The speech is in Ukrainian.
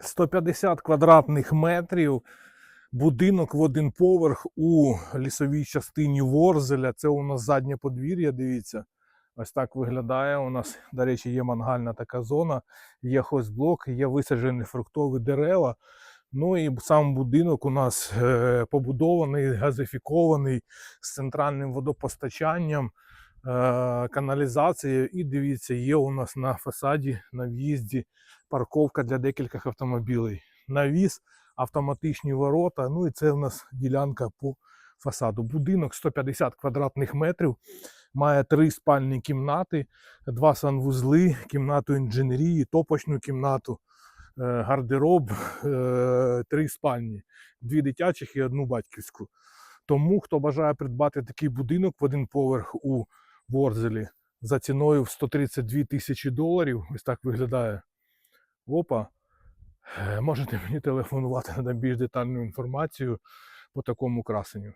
150 квадратних метрів. Будинок в один поверх у лісовій частині Ворзеля. Це у нас заднє подвір'я. Дивіться. Ось так виглядає. У нас, до речі, є мангальна така зона, є хозблок, є висаджені фруктові дерева. Ну і сам будинок у нас е, побудований, газифікований з центральним водопостачанням, каналізацією. І дивіться, є у нас на фасаді, на в'їзді парковка для декількох автомобілів. Навіс, автоматичні ворота. Ну і це у нас ділянка по фасаду. Будинок 150 квадратних метрів, має три спальні кімнати, два санвузли, кімнату інженерії, топочну кімнату, е, гардероб, е, три спальні, дві дитячих і одну батьківську. Тому, хто бажає придбати такий будинок в один поверх у Ворзелі за ціною в 132 тисячі доларів, ось так виглядає. Опа. Е, Можете мені телефонувати на більш детальну інформацію по такому красенню.